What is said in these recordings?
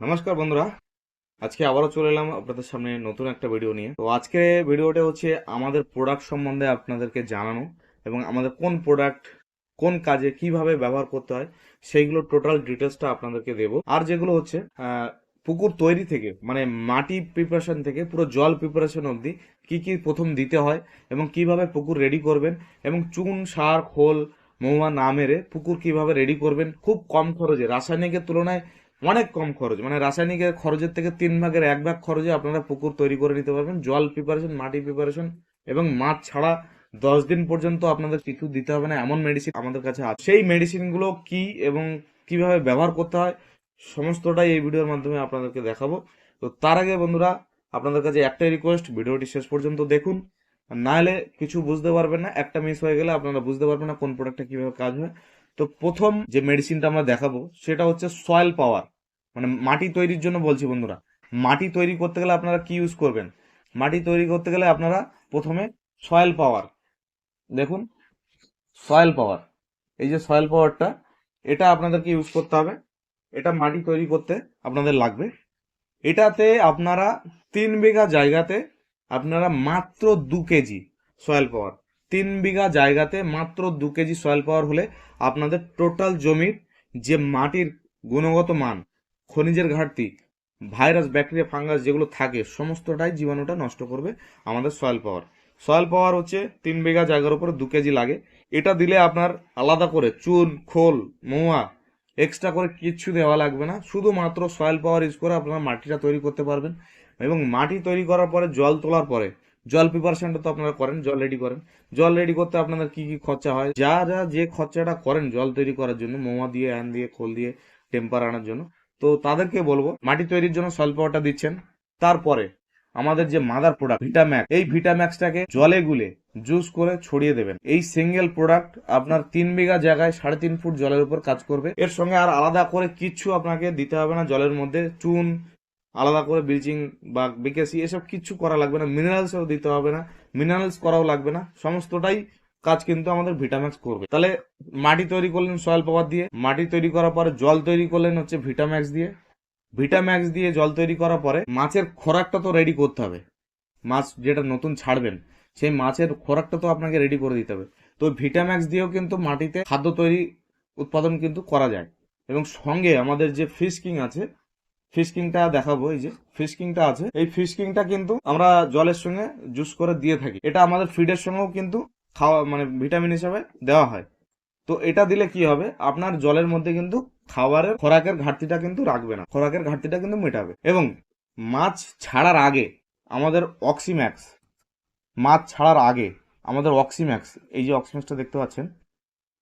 নমস্কার বন্ধুরা। আজকে আবারও চলে এলাম আপনাদের সামনে নতুন একটা ভিডিও নিয়ে। তো আজকে ভিডিওটা হচ্ছে আমাদের প্রোডাক্ট সম্বন্ধে আপনাদেরকে জানানো এবং আমাদের কোন প্রোডাক্ট কোন কাজে কীভাবে ব্যবহার করতে হয়, সেইগুলো টোটাল ডিটেলসটা আপনাদেরকে দেব। আর যেগুলো হচ্ছে পুকুর তৈরি থেকে মানে মাটি প্রিপারেশন থেকে, পুরো জল প্রিপারেশন অবধি কি কি প্রথম দিতে হয় এবং কীভাবে পুকুর রেডি করবেন এবং চুন, সার, খোল, মহুয়া না মেরে পুকুর কীভাবে রেডি করবেন, খুব কম খরচে। রাসায়নিকের তুলনায় অনেক কম খরচ। মানে রাসায়নিকের খরচের থেকে তিন ভাগের এক ভাগ খরচে আপনারা পুকুর তৈরি করে নিতে পারবেন। জল প্রিপারেশন মাটি প্রিপারেশন এবং মাছ ছাড়া দশ দিন পর্যন্ত আপনাদের কিছু দিতে হবে না। এমন মেডিসিন আমাদের কাছে আছে। সেই মেডিসিনগুলো কি এবং কীভাবে ব্যবহার করতে হয় সমস্তটাই এই ভিডিওর মাধ্যমে আপনাদেরকে দেখাবো। তো তার আগে বন্ধুরা, আপনাদের কাছে একটাই রিকোয়েস্ট ভিডিওটি শেষ পর্যন্ত দেখুন। আর না হলে কিছু বুঝতে পারবেন না। একটা মিস হয়ে গেলে আপনারা বুঝতে পারবেন না কোন প্রোডাক্টটা কীভাবে কাজ হয়। তো প্রথম যে মেডিসিনটা আমরা দেখাবো, সেটা হচ্ছে সয়েল পাওয়ার মানে মাটি তৈরির জন্য বলছি বন্ধুরা, মাটি তৈরি করতে গেলে আপনারা কি ইউজ করবেন? মাটি তৈরি করতে গেলে আপনারা প্রথমে সয়েল পাওয়ার দেখুন সয়েল পাওয়ার এই যে সয়েল পাওয়ারটা এটা আপনাদেরকে ইউজ করতে হবে। এটা মাটি তৈরি করতে আপনাদের লাগবে। এটাতে আপনারা তিন বিঘা জায়গাতে আপনারা মাত্র দু কেজি সয়েল পাওয়ার তিন বিঘা জায়গাতে মাত্র দু কেজি সয়েল পাওয়ার হলে আপনাদের টোটাল জমির যে মাটির গুণগত মান, খনিজের ঘাটতি ভাইরাস ব্যাকটেরিয়া ফাঙ্গাস যেগুলো থাকে, সমস্তটাই জীবাণুটা নষ্ট করবে আমাদের সয়েল পাওয়ার সয়েল পাওয়ার হচ্ছে তিন বিঘা জায়গার উপরে দু কেজি লাগে। এটা দিলে আপনার আলাদা করে চুন, খোল, মহুয়া এক্সট্রা করে কিচ্ছু দেওয়া লাগবে না। শুধুমাত্র সয়েল পাওয়ার ইউজ করে আপনারা মাটিটা তৈরি করতে পারবেন এবং মাটি তৈরি করার পরে জল তোলার পরে জল প্রিপারেশনটা তো আপনারা করেন, জল রেডি করেন। জল রেডি করতে আপনাদের কি কি খরচা হয়? যা যা, যে খরচাটা করেন জল তৈরি করার জন্য, মোমা দিয়ে অ্যান দিয়ে, খোল দিয়ে টেম্পার আনার জন্য। তো তাদেরকে বলব, মাটি তৈরির জন্য সয়েল পাওয়ারটা দিচ্ছেন। তারপরে আমাদের যে মাদার প্রোডাক্ট ভিটাম্যাক্স এই ভিটাম্যাক্সটাকে জলে গুলে জুস করে ছড়িয়ে দেবেন। এই সিঙ্গেল প্রোডাক্ট আপনার তিন বিঘা জায়গায় সাড়ে তিন ফুট জলের উপর কাজ করবে। এর সঙ্গে আর আলাদা করে কিচ্ছু আপনাকে দিতে হবে না, জলের মধ্যে চুন আলাদা করে ব্লিচিং বা বিকেসি এসব কিচ্ছু করা লাগবে না। মিনারেলসও দিতে হবে না মিনারেলস করাও লাগবে না। সমস্তটাই কাজ কিন্তু আমাদের ভিটাম্যাক্স করবে। তাহলে মাটি তৈরি করলেন সয়েল পাওয়ার দিয়ে। মাটি তৈরি করার পরে জল তৈরি করলেন হচ্ছে ভিটাম্যাক্স দিয়ে। ভিটাম্যাক্স দিয়ে জল তৈরি করার পরে মাছের খোরাকটা তো রেডি করতে হবে। মাছ যেটা নতুন ছাড়বেন, সেই মাছের খোরাকটা তো আপনাকে রেডি করে দিতে হবে। তো ভিটাম্যাক্স দিয়েও কিন্তু মাটিতে খাদ্য তৈরি উৎপাদন কিন্তু করা যায়। এবং সঙ্গে আমাদের যে ফিশ কিং আছে ফিশ কিংটা দেখাবো, এই যে ফিশ কিংটা আছে। এই ফিশ কিংটা কিন্তু আমরা জলের সঙ্গে জুস করে দিয়ে থাকি। এটা আমাদের ফিডের সঙ্গেও কিন্তু খাওয়া মানে ভিটামিন হিসাবে দেওয়া হয়। তো এটা দিলে কি হবে? আপনার জলের মধ্যে কিন্তু খাবারের খোরাকের ঘাটতিটা কিন্তু রাখবে না। খোরাকের ঘাটতিটা কিন্তু মেটাবে। এবং মাছ ছাড়ার আগে আমাদের অক্সিম্যাক্স মাছ ছাড়ার আগে আমাদের অক্সিম্যাক্স এই যে অক্সিম্যাক্সটা দেখতে পাচ্ছেন,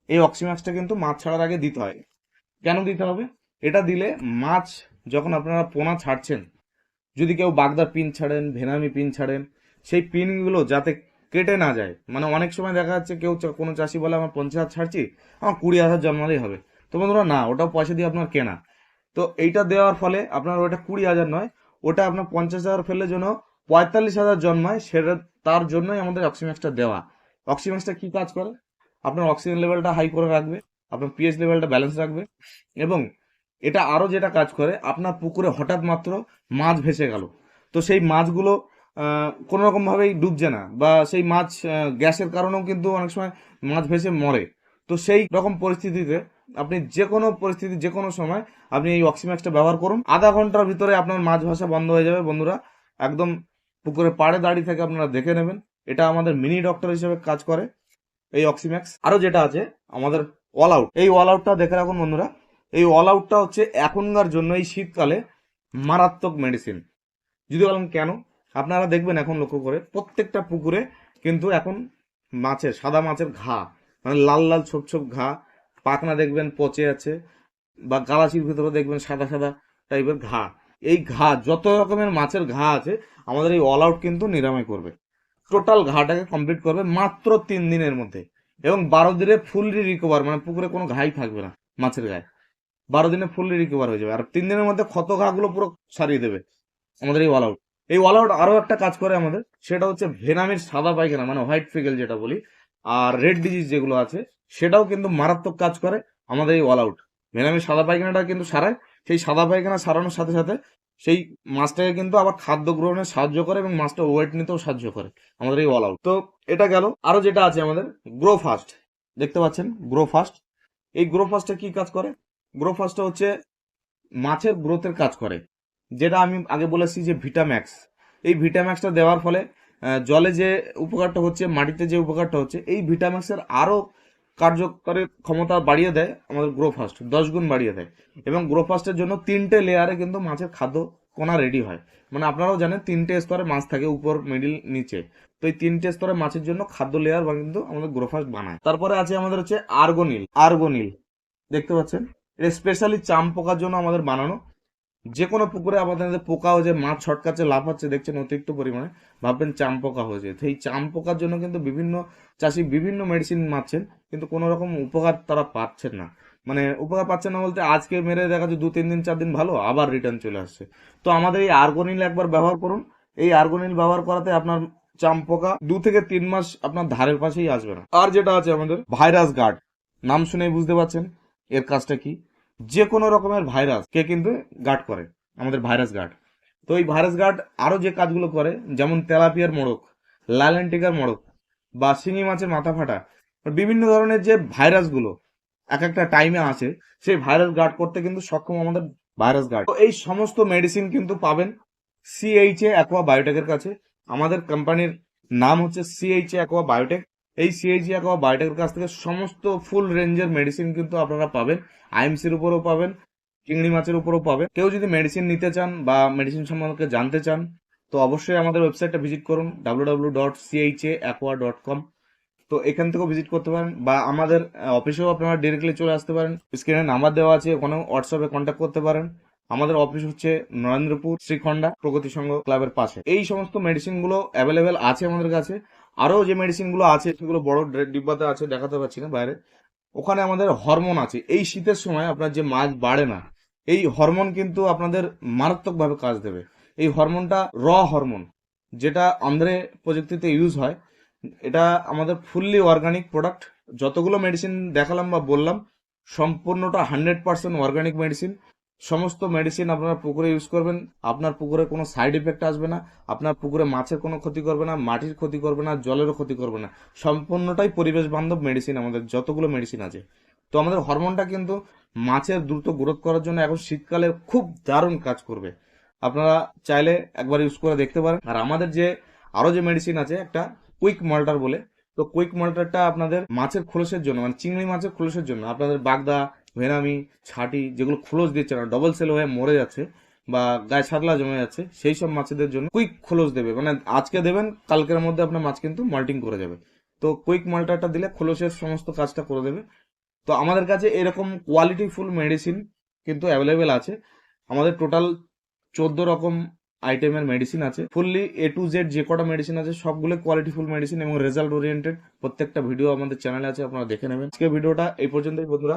এই অক্সিম্যাক্সটা কিন্তু মাছ ছাড়ার আগে দিতে হয়। কেন দিতে হবে? এটা দিলে মাছ যখন আপনারা পোনা ছাড়ছেন, যদি কেউ বাগদা পিন ছাড়েন, ভেনামি পিন ছাড়েন, সেই পিনগুলো যাতে কেটে না যায় মানে অনেক সময় দেখা যাচ্ছে কেউ কোনো চাষি বলে, আমার পঞ্চাশ হাজার ছাড়ছি, আমার কুড়ি হাজার জন্মালেই হবে। তো বন্ধুরা, না ওটাও পয়সা দিয়ে আপনার কেনা। তো এইটা দেওয়ার ফলে আপনার ওটা কুড়ি হাজার নয়, ওটা আপনার পঞ্চাশ হাজার ফেললে জন্য পঁয়তাল্লিশ হাজার জন্মায়, সেটা তার জন্যই আমাদের অক্সিম্যাক্সটা দেওয়া। অক্সিম্যাক্সটা কি কাজ করে? আপনার অক্সিজেন লেভেলটা হাই করে রাখবে, আপনার পিএইচ লেভেলটা ব্যালেন্স রাখবে, এবং এটা আরও যেটা কাজ করে, আপনার পুকুরে হঠাৎ মাত্র মাছ ভেসে গেল। তো সেই মাছগুলো কোনো রকম ভাবেই ডুবছে না বা সেই মাছ গ্যাসের কারণেও কিন্তু অনেক সময় মাছ ভেসে মরে। তো সেই রকম পরিস্থিতিতে আপনি যে কোনো পরিস্থিতি যে কোনো সময় আপনি এই অক্সিম্যাক্সটা ব্যবহার করুন। আধা ঘণ্টার ভিতরে আপনার মাছ ভাসা বন্ধ হয়ে যাবে বন্ধুরা। একদম পুকুরে পাড়ে দাঁড়িয়ে থেকে আপনারা দেখে নেবেন। এটা আমাদের মিনি ডক্টর হিসেবে কাজ করে এই অক্সিম্যাক্স। আরও যেটা আছে, আমাদের অল আউট। এই অল আউটটা দেখে রাখুন বন্ধুরা। এই অল আউটটা হচ্ছে এখনকার জন্য এই শীতকালে মারাত্মক মেডিসিন যদি বলেন কেন? আপনারা দেখবেন এখন লক্ষ্য করে প্রত্যেকটা পুকুরে কিন্তু এখন মাছের, সাদা মাছের ঘা মানে লাল লাল ছোপ ছোপ ঘা, পাখনা দেখবেন পচে আছে বা গালাচির ভিতরে দেখবেন সাদা সাদা টাইপের ঘা। এই ঘা, যত রকমের মাছের ঘা আছে, আমাদের এই অল আউট কিন্তু নিরাময় করবে। টোটাল ঘাটাকে কমপ্লিট করবে মাত্র তিন দিনের মধ্যে এবং বারো দিনে ফুললি রিকভার মানে পুকুরে কোনো ঘাই থাকবে না মাছের গায়ে। বারো দিনে ফুললি রিকভার হয়ে যাবে। আর তিন দিনের মধ্যে ক্ষত ঘাগুলো পুরো সারিয়ে দেবে। আমাদের এই অল আউট এই অল আউট আরও একটা কাজ করে আমাদের, সেটা হচ্ছে ভেনামির সাদা পায়খানা মানে হোয়াইট ফিগেল যেটা বলি, আর রেড ডিজিজ যেগুলো আছে, সেটাও কিন্তু মারাত্মক কাজ করে আমাদের এই অল আউট ভেনামির সাদা পায়খানাটা কিন্তু সারায়, সেই সাদা পায়খানা সারানোর সাথে সাথে সেই মাছটাকে কিন্তু আবার খাদ্য গ্রহণে সাহায্য করে এবং মাছটা ওয়েট নিতেও সাহায্য করে আমাদের এই অল আউট তো এটা গেল। আরও যেটা আছে আমাদের গ্রো ফাস্ট দেখতে পাচ্ছেন গ্রো ফাস্ট এই গ্রো ফাস্টে কি কাজ করে? গ্রো ফাস্টটা হচ্ছে মাছের গ্রোথের কাজ করে। যেটা আমি আগে বলেছি যে ভিটাম্যাক্স এই ভিটাম্যাক্সটা দেওয়ার ফলে জলে যে উপকারটা হচ্ছে, মাটিতে যে উপকারটা হচ্ছে, এই ভিটাম্যাক্সের আরও কার্যকরী ক্ষমতা বাড়িয়ে দেয় আমাদের গ্রো ফাস্ট দশ গুণ বাড়িয়ে দেয়। এবং গ্রো ফাস্টের জন্য তিনটে লেয়ারে কিন্তু মাছের খাদ্য কোনা রেডি হয়। মানে আপনারাও জানেন, তিনটে স্তরে মাছ থাকে উপর মিডিল নিচে। তো এই তিনটে স্তরে মাছের জন্য খাদ্য লেয়ার কিন্তু আমাদের গ্রো ফাস্ট বানায়। তারপরে আছে আমাদের হচ্ছে আর্গোনিল আর্গোনিল দেখতে পাচ্ছেন? এটা স্পেশালি চাম পোকার জন্য আমাদের বানানো। যে কোনো পুকুরে আমাদের পোকা হয়েছে মাছ ছটকাচ্ছে, লাফাচ্ছে, দেখছেন অতিরিক্ত পরিমাণে, ভাববেন চাম পোকা হয়েছে এই চাম পোকার জন্য কিন্তু বিভিন্ন চাষি বিভিন্ন মেডিসিন মারছেন, কিন্তু কোনো রকম উপকার তারা পাচ্ছেন না। মানে উপকার পাচ্ছেন না বলতে আজকে মেরে দেখা যাচ্ছে দু তিন দিন, চার দিন ভালো, আবার রিটার্ন চলে আসছে। তো আমাদের এই আর্গোনিল একবার ব্যবহার করুন। এই আর্গোনিল ব্যবহার করাতে আপনার চাম পোকা দু থেকে তিন মাস আপনার ধারের পাশেই আসবে না। আর যেটা আছে আমাদের ভাইরাস গার্ড নাম শুনেই বুঝতে পারছেন, এর কাজটা কি? যে কোনো রকমের ভাইরাস কে কিন্তু গার্ড করে, আমাদের ভাইরাস গার্ড তো এই ভাইরাস গার্ড আরও যে কাজগুলো করে, যেমন তেলাপিয়ার মোড়ক লালেন্টিকার মোড়ক বা শিঙি মাছের মাথা ফাটা বিভিন্ন ধরনের যে ভাইরাসগুলো এক একটা টাইমে আসে, সেই ভাইরাস গার্ড করতে কিন্তু সক্ষম আমাদের ভাইরাস গার্ড তো এই সমস্ত মেডিসিন কিন্তু পাবেন সিএইচএ অ্যাকোয়া বায়োটেকের কাছে। আমাদের কোম্পানির নাম হচ্ছে সিএইচএ অ্যাকোয়া বায়োটেক এই সিএইচএ অ্যাকোয়া বায়োটেকের কাছ থেকে সমস্ত ফুল রেঞ্জের মেডিসিন কিন্তু আপনারা পাবেন। আইএমসির উপরও পাবেন, চিংড়ি মাছের উপরও পাবেন। কেউ যদি মেডিসিন নিতে চান বা মেডিসিন সম্পর্কে জানতে চান, তো অবশ্যই আমাদের ওয়েবসাইটটা ভিজিট করুন W W dot CHA aqua dot com তো এখান থেকেও ভিজিট করতে পারেন বা আমাদের অফিসেও আপনারা ডিরেক্টলি চলে আসতে পারেন। স্ক্রিনে নাম্বার দেওয়া আছে, ওখানেও হোয়াটসঅ্যাপে কন্ট্যাক্ট করতে পারেন। আমাদের অফিস হচ্ছে নরেন্দ্রপুর, শ্রীখণ্ডা প্রগতি সংঘ ক্লাবের পাশে। এই সমস্ত মেডিসিনগুলো অ্যাভেলেবেল আছে আমাদের কাছে। আরও যে মেডিসিনগুলো আছে, সেগুলো বড় ডিব্বাতে আছে, দেখাতে পাচ্ছি না বাইরে। ওখানে আমাদের হরমোন আছে। এই শীতের সময় আপনার যে মাছ বাড়ে না, এই হরমোন কিন্তু আপনাদের মারাত্মকভাবে কাজ দেবে। এই হরমোনটা র হরমোন যেটা আন্ধ্রে প্রযুক্তিতে ইউজ হয়। এটা আমাদের ফুললি অর্গানিক প্রোডাক্ট যতগুলো মেডিসিন দেখালাম বা বললাম, সম্পূর্ণটা হান্ড্রেড পার্সেন্ট অর্গানিক মেডিসিন সমস্ত মেডিসিন আপনারা পুকুরে ইউজ করবেন। আপনার পুকুরে কোনো সাইড ইফেক্ট আসবে না। আপনার পুকুরে মাছের কোনো ক্ষতি করবে না, মাটির ক্ষতি করবে না, জলেরও ক্ষতি করবে না। সম্পূর্ণটাই পরিবেশ বান্ধব মেডিসিন আমাদের, যতগুলো মেডিসিন আছে। তো আমাদের হরমোনটা কিন্তু মাছের দ্রুত গ্রোথ করার জন্য এখন শীতকালে খুব দারুণ কাজ করবে। আপনারা চাইলে একবার ইউজ করে দেখতে পারেন। আর আমাদের যে, আরও যে মেডিসিন আছে, একটা কুইক মল্টার বলে। তো কুইক মল্টারটা আপনাদের মাছের খোলসের জন্য মানে চিংড়ি মাছের খোলসের জন্য, আপনাদের বাগদা ভেনামি, ছাটি যেগুলো খোলস দিচ্ছে না ডবল সেল হয়ে মরে যাচ্ছে বা গায়ে ছাতলা জমে যাচ্ছে, সেই সব মাছেদের জন্য কুইক খোলস দেবে। মানে আজকে দেবেন, কালকের মধ্যে আপনার মাছ কিন্তু মাল্টিং করে যাবে। তো কুইক মাল্টারটা দিলে খোলসের সমস্ত কাজটা করে দেবে। তো আমাদের কাছে এরকম কোয়ালিটি ফুল মেডিসিন কিন্তু অ্যাভেলেবেল আছে। আমাদের টোটাল চোদ্দ রকম আইটেমের মেডিসিন আছে। ফুললি এ টু জেড যে কটা মেডিসিন আছে, সবগুলো কোয়ালিটিফুল মেডিসিন এবং রেজাল্ট ওরিয়েন্টেড প্রত্যেকটা ভিডিও আমাদের চ্যানেলে আছে, আপনারা দেখে নেবেন। আজকে ভিডিওটা এই পর্যন্তই, বন্ধুরা।